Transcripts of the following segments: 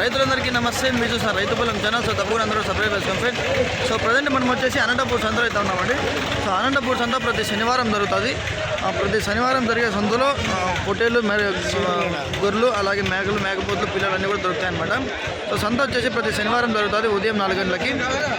రైతులందరికీ నమస్తే. మీరు చూసిన రైతు పొలం ఛానల్ సో తప్పకుండా అందరూ సబ్స్క్రైబ్ చేసుకోండి ఫ్రెండ్ సో ప్రజెంట్ మనం వచ్చేసి అనంతపూర్ సంత అయితే ఉన్నామండి. సో అనంతపూర్ సంత ప్రతి శనివారం జరుగుతుంది. ప్రతి శనివారం జరిగే సంతలో ఆ, పొట్టేళ్ళు మేర గొర్రెలు అలాగే మేకలు మేకపోతులు పిల్లలు అన్నీ కూడా దొరుకుతాయన్నమాట. సో సంత వచ్చేసి ప్రతి శనివారం జరుగుతుంది ఉదయం నాలుగు గంటలకి.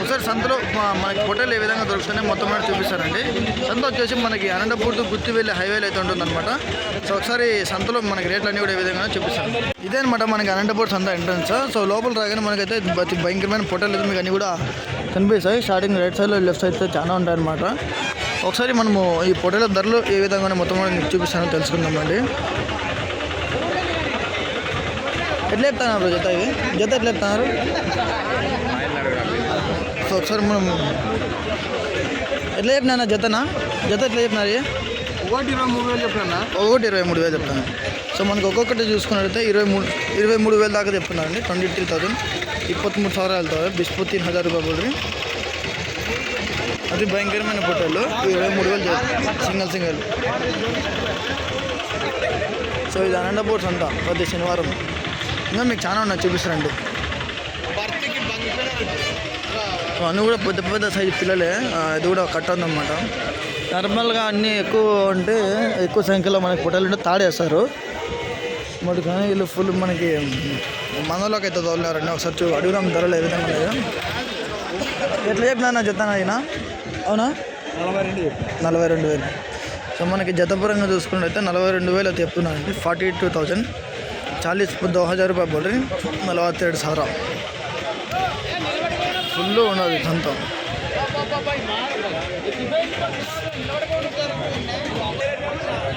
ఒకసారి సంతలో మనకి పొట్టేలు ఏ విధంగా దొరుకుతాయో మొత్తం కూడా చూపిస్తారండి. సంత వచ్చేసి మనకి అనంతపూర్ గుర్తు వెళ్ళే హైవేలు అయితే ఉంటుందన్నమాట. సో ఒకసారి సంతలో మనకి రేట్లు అన్నీ కూడా ఏ విధంగా చూపిస్తాను. ఇదే అనమాట మనకి అనంతపూర్ సంత ఎంట్రన్స్. సో లోపల రాగానే మనకైతే భయంకరమైన పొట్టేలు అయితే మీకు అన్నీ కూడా కనిపిస్తాయి. స్టార్టింగ్ రైట్ సైడ్లో లెఫ్ట్ సైడ్ చాలా ఉంటాయన్నమాట. ఒకసారి మనము ఈ పొట్టేల ధరలు ఏ విధంగా మొత్తం కూడా మీకు చూపిస్తానో తెలుసుకుందామండి ఎట్లా చెప్తున్నారు జత ఇవి జత ఎట్లా చెప్తున్నారు సో ఒకసారి మనం ఎట్లా చెప్పినా జతనా జత ఎట్లా చెప్పినారు ఇవి? ఒకటి ఇరవై మూడు వేలు చెప్పినా ఒకటి ఇరవై మూడు వేలు చెప్తాను సో మనకు ఒక్కొక్కటి చూసుకున్నట్లయితే ఇరవై మూడు ఇరవై మూడు వేలు దాకా చెప్తున్నారండి ట్వంటీ త్రీ థౌసండ్ ఇప్పత్మూడు ಸಾವಿರ వెళ్తారు బిస్పు తీన్ హజార్ రూపాయలు పడుతుంది అది భయంకరమైన పొట్టలు ఇరవై మూడు వేలు సింగిల్ సింగల్. సో ఇది అనంతపూర్ సంత ప్రతి శనివారం. ఇంకా మీకు చాలా ఉన్నాయి చూపిస్తారండి. సో అన్నీ కూడా పెద్ద పెద్ద సైజు పిల్లలే. ఇది కూడా కట్ట ఉందన్నమాట నార్మల్గా అన్నీ ఎక్కువ ఉంటే ఎక్కువ సంఖ్యలో మనకి పొట్టలు ఉంటే తాడేస్తారు. మరి కానీ వీళ్ళు ఫుల్ మనకి మనలోకి అయితే తోలినారండి. ఒకసారి అడుగుదాం ధరలు ఏ విధంగా ఉన్నాయో. ఎట్లా చెప్పినా చెప్తాను అయినా. అవునా? నలభై రెండు నలభై రెండు వేలు. సో మనకి జతపరంగా చూసుకున్నట్టయితే నలభై రెండు వేలు చెప్తున్నానండి ఫార్టీ టూ థౌజంड चालीस హజార్ రూపాయలు పోలీ నలభై ఏడు नलवत्ते ఫుల్ ఉన్నది సొంతం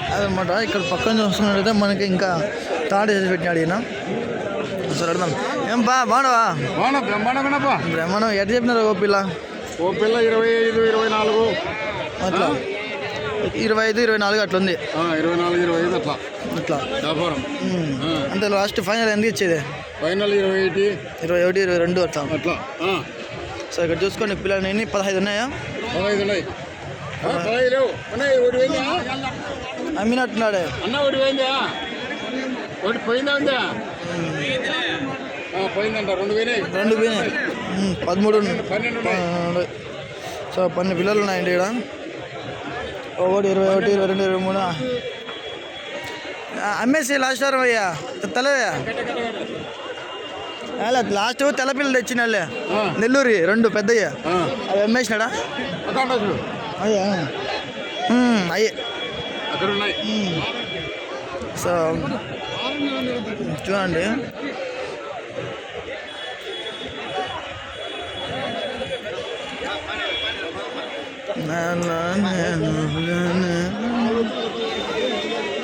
అదనమాట ఇక్కడ పక్కన చూస్తున్నట్టయితే మనకి ఇంకా తాడు చేసి పెట్టినాడు ఈయన. సరే అడుగుదాం. ఏం బా బాగున్నావా బ్రహ్మాండం బ్రహ్మాండం ఎట్ చెప్పినారు గోపిల్లా ఓ పిల్ల ఇరవై ఐదు ఇరవై నాలుగు. అట్లా. ఇరవై ఐదు ఇరవై నాలుగు అట్లా ఉంది ఇరవై నాలుగు ఇరవై ఐదు అట్లా. అట్లా. వ్యాపారం. అంటే లాస్ట్ ఫైనల్ ఎందుకు ఇచ్చేది? ఫైనల్ ఇరవై ఒకటి ఇరవై ఒకటి ఇరవై రెండు అట్లా. అట్లా. సో ఇక్కడ చూసుకోండి పిల్లలు ఎన్ని? పదహైదు ఉన్నాయా? పదహైదు ఉన్నాయి. అమ్మినట్టున్నాడే అన్న ఒకటి పోయిందా? ఒకటి పోయిందా ఉందా? పోయిందంట. రెండు పోయినాయి. రెండు పోయినాయి. పదమూడు. సో పన్నెండు పిల్లలు ఉన్నాయండి ఇక్కడ ఒకటి ఇరవై ఒకటి ఇరవై రెండు ఇరవై మూడు. అమ్మేసి లాస్ట్ వారం అయ్యా. తెల్లవయ్యా అలా లాస్ట్ తెల్ల పిల్లలు తెచ్చినాళ్ళే. ఆ. నెల్లూరి రెండు పెద్దయ్యా. అవి అమ్మేసినాడా? అయ్యా. అయ్యే. సో చూడండి.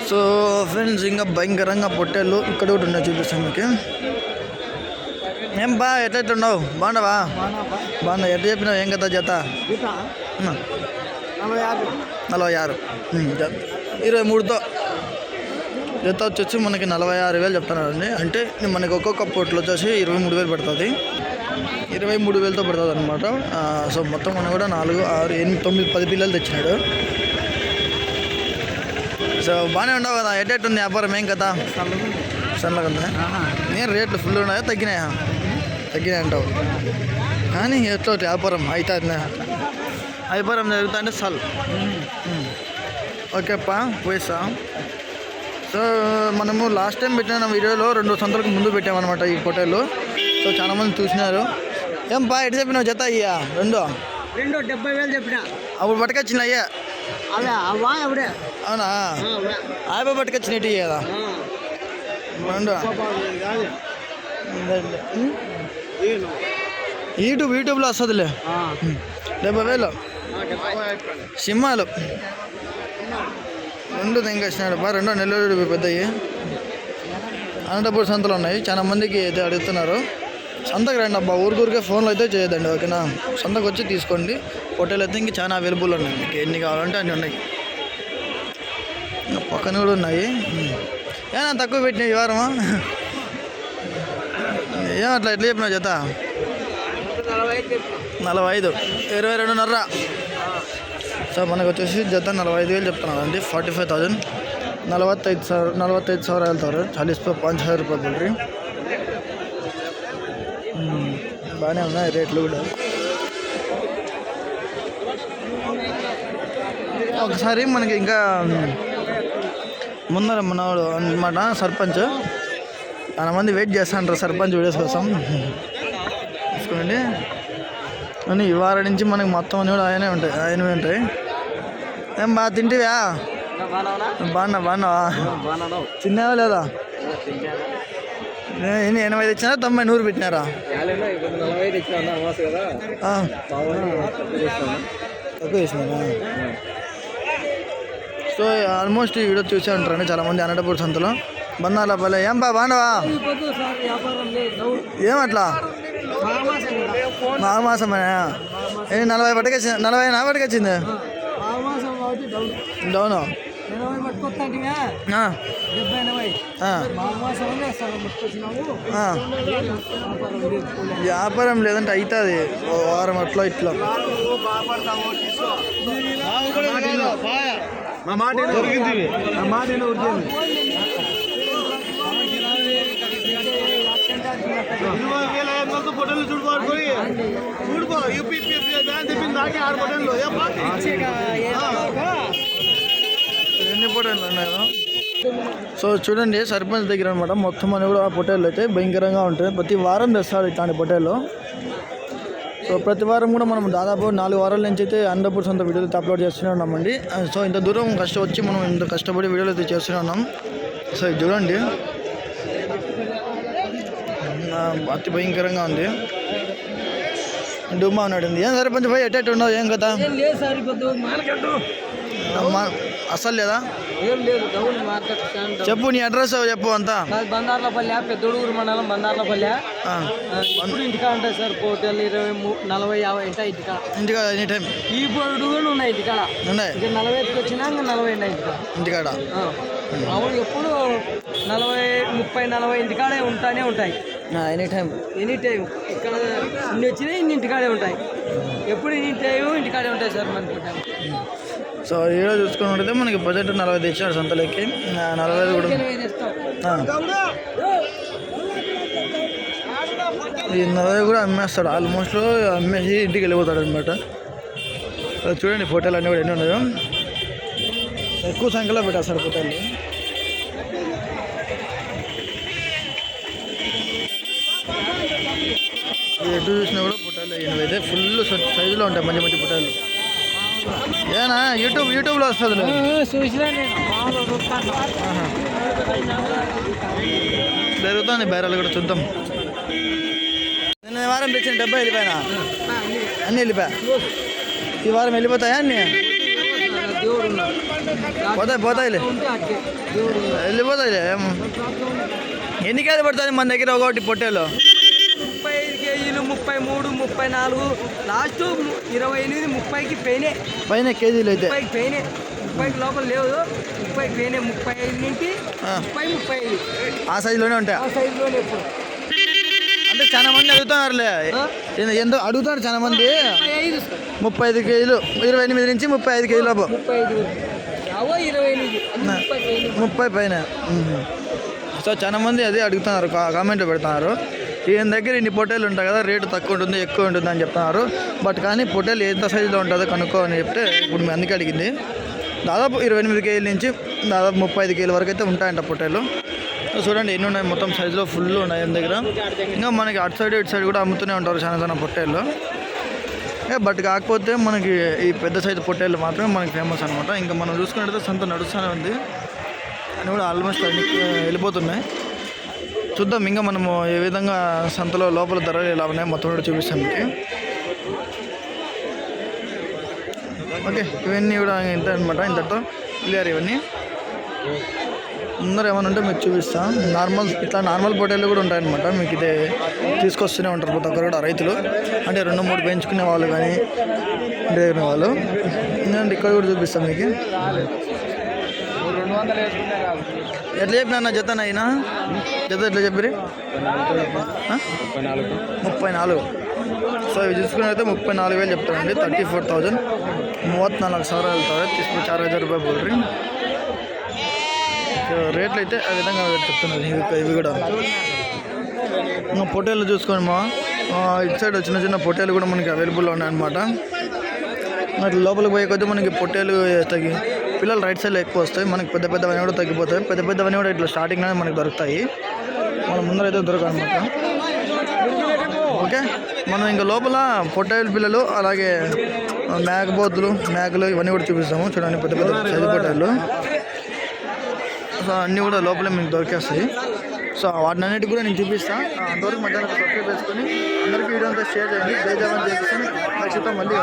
సో ఫ్రెండ్స్ ఇంకా భయంకరంగా పొట్టేళ్ళు ఇక్కడ కూడా ఉన్నాయి చూపిస్తాను మీకు. ఏం బా ఎట్లయితే ఉన్నావు బాగున్నావా? బాగున్నా ఎట్లా చెప్పినావు? ఏం కదా జత. నలభై ఆరు ఇరవై మూడుతో. జత వచ్చేసి మనకి నలభై ఆరు వేలు చెప్తున్నారండి అంటే మనకి ఒక్కొక్క పొట్లు వచ్చేసి ఇరవై మూడు వేలు పడుతుంది. ఇరవై మూడు వేలతో పడుతుంది అనమాట సో మొత్తం మనం కూడా నాలుగు ఆరు ఎనిమిది తొమ్మిది పది పిల్లలు తెచ్చినాడు. సో బాగానే ఉండవు కదా ఎట్ ఉంది వ్యాపారం ఏం కదా సన్నగా ఉందా నేను రేట్లు ఫుల్ ఉన్నాయా తగ్గినాయా? తగ్గినాయి అంటావు కానీ ఎట్లా వ్యాపారం అవుతుంది వ్యాపారం జరుగుతా అంటే సల్. ఓకేప్పా పోయిస్తా సో మనము లాస్ట్ టైం పెట్టిన వీడియోలో రెండు సంతలకు ముందు పెట్టామన్నమాట ఈ హోటల్లో సో చాలామంది చూసినారు. ఏం పా ఎటు చెప్పినావు జత అయ్యా? రెండు. రెండు డెబ్బై వేలు చెప్పిన. అప్పుడు పట్టుకొచ్చిన అయ్యా? అవే అవా అవడే అవునా? ఆయప పట్టుకొచ్చినట్టు కదా రెండు. యూట్యూబ్ యూట్యూబ్లో వస్తుందిలే. డెబ్బై వేలు. సింహాలు. రెండు తెంగేసినాడు బా రెండో నెల్లూరు పెద్దవి అనంతపూర్ సంతలు ఉన్నాయి. చాలా మందికి అయితే అడుగుతున్నారు. సంతకు రండి అబ్బా ఊరికూరికే ఫోన్లో అయితే చేయదండి ఓకేనా సంతకు వచ్చి తీసుకోండి హోటల్ అయితే ఇంక చాలా అవైలబుల్ ఉన్నాయి మీకు ఎన్ని కావాలంటే అన్ని ఉన్నాయి ఇంకా పక్కన కూడా ఉన్నాయి ఉమ్. ఏనా తక్కువ పెట్టినాయి ఈ వారమా ఏం అట్లా ఎట్లా చెప్పినావు జత నలభై ఐదు ఇరవై రెండున్నర సో మనకు వచ్చేసి జత నలభై ఐదు వేలు చెప్తున్నాను అండి ఫార్టీ ఫైవ్ థౌజండ్ ನಲವತ್ತೈದು ಸಾವಿರ ನಲವತ್ತೈದು ಸಾವಿರ ಹೇಳ್ತಾವ್ರೆ ಚಾಲೀಸ್ ರೂಪಾಯಿ ಪಾಂಚ್ ಹಜಾರ್ ರೂಪಾಯಿ ಬಿಡ್ರಿ బాగానే ఉన్నాయి రేట్లు కూడా. ఒకసారి మనకి ఇంకా ముందర మనవాడు అనమాట సర్పంచ్. చాలా మంది వెయిట్ చేస్తాంటారు సర్పంచ్ వీడియోస్ కోసం. చూసుకోండి. అని ఈ నుంచి మనకి మొత్తం అన్ని కూడా ఆయనే ఉంటాయి ఆయనవి ఉంటాయి. ఏం బాగా తింటివా? బాగున్నా బాగున్నావా? తిన్నావా లేదా? నేను ఎనభై తెచ్చినారా? తొంభై నూరు పెట్టినారా? తక్కువ సో ఆల్మోస్ట్ ఈ వీడియో చూసే ఉంటారండి చాలా మంది అనంతపూర్ సంతలో. బందాల పల్లె ఏం బా బాగున్నావా ఏమట్లా మాఘమాసమే ఏ నలభై పట్టుకొచ్చింది నలభై నా పట్టుకొచ్చింది? డౌను. వ్యాపారం లేదంటే అవుతుంది ఓ వారం అట్లా ఇట్లా. మా మాట దొరికింది మా మాట ఇరవై వేల ఐదు వందలతో పొట్టలు చూడుకోవాలి చూడుకో యూపీ చెప్పింది దాకి ఆరు పొటేళ్ళు ఉన్నాయో? సో చూడండి సర్పంచ్ దగ్గర అనమాట మొత్తం అని కూడా ఆ పొటేళ్ళు అయితే భయంకరంగా ఉంటాయి. ప్రతి వారం తెస్తాడు ఇట్లాంటి పొటేళ్ళు సో ప్రతి వారం కూడా మనం దాదాపు నాలుగు వారాల నుంచి అయితే అన్నపూర్ సొంత వీడియోలు అయితే అప్లోడ్ చేస్తూనే ఉన్నామండి. సో ఇంత దూరం కష్టం వచ్చి మనం ఇంత కష్టపడి వీడియోలు అయితే చేస్తూనే ఉన్నాం. సో ఇది చూడండి. అతి భయంకరంగా ఉంది. డుమ్మా ఉన్నాడు. ఏం సర్పంచ్ పోయి ఎట్టేట్టు ఉన్నావు? ఏం కదా ఏం లేదు? ఏం లేదు డౌన్ మార్కెట్ స్టాండ్ చెప్పు నీ అడ్రస్ చెప్పు అంతా. బందార్లపల్లె పెద్దూరు మండలం బందార్లపల్లె. ఇప్పుడు ఇంటికా ఉంటాయి సార్ పోటీలు ఇరవై నలభై యాభై ఉంటాయి ఇంటికా. ఇంటికాడ ఎనీ టైం ఈ పొడు కూడా ఉన్నాయి ఇంటికాడ. ఉన్నాయి. ఇక నలభై ఐదుకి వచ్చినా ఇంకా నలభై ఉన్నాయి ఇంటికా ఇంటికాడ. ఆ. మామూలు ఎప్పుడు నలభై ముప్పై నలభై ఇంటికాడే ఉంటానే ఉంటాయి. ఎనీ టైం ఎనీ టైం ఇక్కడ ఇన్ని వచ్చినాయి ఇన్ని ఇంటికాడే ఉంటాయి. ఎప్పుడు ఇన్ని టైం ఇంటికాడే ఉంటాయి సార్ మనకి. సో ఈరోజు చూసుకున్నట్టయితే మనకి బడ్జెట్ నలభై తెచ్చినారు సంతలోకి నలభై ఐదు కూడా. ఈ నలభై కూడా అమ్మేస్తాడు. ఆల్మోస్ట్ అమ్మేసి ఇంటికి వెళ్ళిపోతాడు అనమాట చూడండి ఫోటోలు అన్నీ కూడా ఎన్ని ఉన్నాయో. ఎక్కువ సంఖ్యలో పెట్టేస్తాడు ఫోటోలు ఎటు చూసినా కూడా పుట్టాలు అయినవి అయితే ఫుల్ సైజులో ఉంటాయి మంచి మంచి పుట్టాలు ఏనా? యూట్యూబ్ యూట్యూబ్లో వస్తుంది. జరుగుతుంది బేరాలు కూడా చూద్దాం. నిన్న వారం తెచ్చిన డబ్బా వెళ్ళిపోయినా అన్నీ వెళ్ళిపోయా? ఈ వారం వెళ్ళిపోతాయా అన్నీ? పోతాయి పోతాయిలే. వెళ్ళిపోతాయిలే ఏం. ఎన్ని కేజీలు పడుతుంది మన దగ్గర ఒకటి పొట్టేలు? ముప్పై మూడు ముప్పై నాలుగు లాస్ట్ ఇరవై ఎనిమిది ముప్పైకి పెయినే. పైన కేజీలు అయితే. ముప్పైకి పెయినే. ముప్పైకి లోపల లేదు ముప్పైకి పెయినే ముప్పై ఐదు నుంచి ఆ. ముప్పై ముప్పై ఐదు ఆ సైజులోనే ఉంటాయి. ఆ సైజులోనే ఎప్పుడు అంటే చాలా మంది అడుగుతున్నారులే. ఎంతో అడుగుతున్నారు చాలా మంది? ముప్పై ఐదు ముప్పై ఐదు కేజీలు. ఇరవై ఎనిమిది నుంచి ముప్పై ఐదు కేజీలు లోపు. ముప్పై ఐదు అవో ఇరవై ఎనిమిది అన్ని. ముప్పై ముప్పై పైన. సో చాలా మంది అదే అడుగుతున్నారు కామెంట్లో పెడుతున్నారు. ఈయన దగ్గర ఇన్ని పొట్టేలు ఉంటాయి కదా రేటు తక్కువ ఉంటుంది ఎక్కువ ఉంటుంది అని చెప్తున్నారు. బట్ కానీ పొట్టేలు ఎంత సైజులో ఉంటుందో కనుక్కో అని చెప్తే ఇప్పుడు మేము అందుకే అడిగింది. దాదాపు ఇరవై ఎనిమిది కేజీల నుంచి దాదాపు ముప్పై ఐదు కేజీల వరకు అయితే ఉంటాయంట పొట్టేలు. చూడండి ఎన్ని ఉన్నాయి? మొత్తం సైజులో ఫుల్ ఉన్నాయి ఆయన దగ్గర. ఇంకా మనకి అటు సైడ్ ఇటు సైడ్ కూడా అమ్ముతూనే ఉంటారు చాలా చాలా పొట్టేళ్ళు ఏ బట్ కాకపోతే మనకి ఈ పెద్ద సైజు పొట్టేళ్ళు మాత్రమే మనకి ఫేమస్ అనమాట ఇంకా మనం చూసుకున్నట్టయితే సంత నడుస్తూనే ఉంది. అని కూడా ఆల్మోస్ట్ అన్ని వెళ్ళిపోతున్నాయి. చూద్దాం ఇంకా మనము ఏ విధంగా సంతలో లోపల ధరలు ఎలా ఉన్నాయో మొత్తం కూడా చూపిస్తాం మీకు. ఓకే ఇవన్నీ కూడా ఇంత అనమాట ఇంతటితో క్లియర్ ఇవన్నీ. ముందర ఏమైనా ఉంటే మీకు చూపిస్తాం. నార్మల్ ఇట్లా నార్మల్ పొటాలు కూడా ఉంటాయన్నమాట మీకు ఇదే తీసుకొస్తూనే ఉంటారు ప్రతి ఒక్కరు కూడా రైతులు. అంటే రెండు మూడు పెంచుకునే వాళ్ళు కానీ దగ్గర వాళ్ళు. ఎందుకంటే ఇక్కడ కూడా చూపిస్తాం మీకు రెండు వందలు వేసుకుంటే కాదు ఎట్లా చెప్పిన జత అయినా జత ఎట్లా చెప్పి ముప్పై నాలుగు. సో ఇవి చూసుకున్నైతే ముప్పై నాలుగు వేలు చెప్తామండి థర్టీ ఫోర్ థౌజండ్. మూవత్నాలుగు సార్ వెళ్తారు. తీసుకుని చార్ హజార్ రూపాయలు పోల్ట్రీ రేట్లు అయితే ఆ విధంగా చెప్తున్నారు. ఇవి ఇవి కూడా. ఇంకా పొటేలు చూసుకొని మా. ఇటు సైడ్ చిన్న చిన్న పొటేలు కూడా మనకి అవైలబుల్లో ఉన్నాయన్నమాట. అట్లా లోపలికి పోయే కొద్దీ మనకి పొట్టేలు తగ్గి పిల్లలు రైట్ సైడ్లో ఎక్కువ వస్తాయి. మనకి పెద్ద పెద్దవన్నీ కూడా తగ్గిపోతాయి. పెద్ద పెద్దవన్నీ కూడా ఇట్లా స్టార్టింగ్లోనే మనకి దొరుకుతాయి. మన ముందర అయితే దొరకనమాట ఓకే? మనం ఇంకా లోపల పొట్టేలు పిల్లలు అలాగే మేకపోతులు మేకలు ఇవన్నీ కూడా చూపిస్తాము. చూడండి పెద్ద పెద్ద సైజు పొట్టేళ్ళు సో అన్నీ కూడా లోపలే మీకు దొరికేస్తాయి. సో వాటిని అన్నిటి కూడా నేను చూపిస్తాను అందరూ మధ్యాహ్నం సబ్స్క్రైబ్ చేసుకొని అందరికీ వీడియో అంతా షేర్ చేయండి. జై జవాన్ జై మళ్ళీ